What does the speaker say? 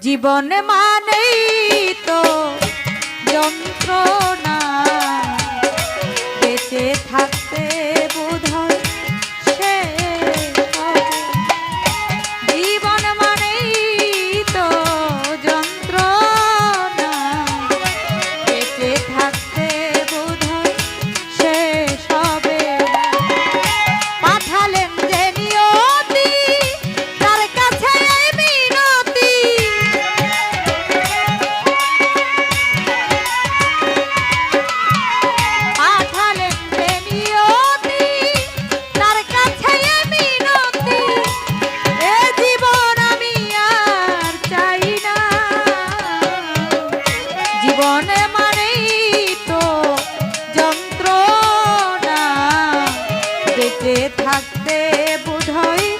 জীবন মানেই তো যন্ত্রণা। বেঁচে থাকতে জীবনে মানেই তো যন্ত্রণা বেঁচে থাকতে বোধহয়